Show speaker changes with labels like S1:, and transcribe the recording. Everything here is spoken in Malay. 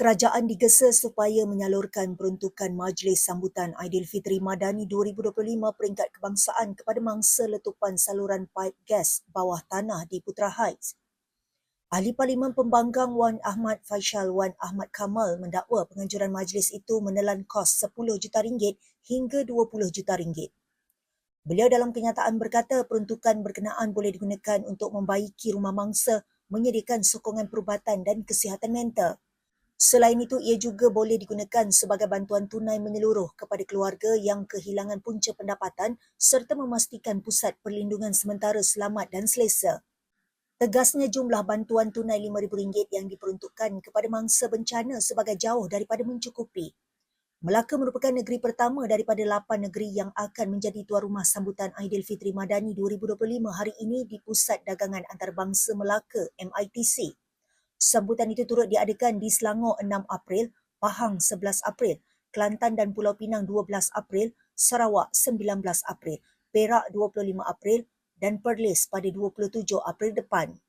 S1: kerajaan digesa supaya menyalurkan peruntukan Majlis Sambutan Aidilfitri Madani 2025 peringkat kebangsaan kepada mangsa letupan saluran paip gas bawah tanah di Putra Heights. Ahli Parlimen Pembangkang Wan Ahmad Faisal Wan Ahmad Kamal mendakwa penganjuran majlis itu menelan kos 10 juta ringgit hingga 20 juta ringgit. Beliau dalam kenyataan berkata peruntukan berkenaan boleh digunakan untuk membaiki rumah mangsa, menyediakan sokongan perubatan dan kesihatan mental. Selain itu, ia juga boleh digunakan sebagai bantuan tunai menyeluruh kepada keluarga yang kehilangan punca pendapatan serta memastikan pusat perlindungan sementara selamat dan selesa. Tegasnya jumlah bantuan tunai RM5,000 yang diperuntukkan kepada mangsa bencana sebagai jauh daripada mencukupi. Melaka merupakan negeri pertama daripada lapan negeri yang akan menjadi tuan rumah sambutan Aidilfitri Madani 2025 hari ini di Pusat Dagangan Antarabangsa Melaka MITC. Sambutan itu turut diadakan di Selangor 6 April, Pahang 11 April, Kelantan dan Pulau Pinang 12 April, Sarawak 19 April, Perak 25 April dan Perlis pada 27 April depan.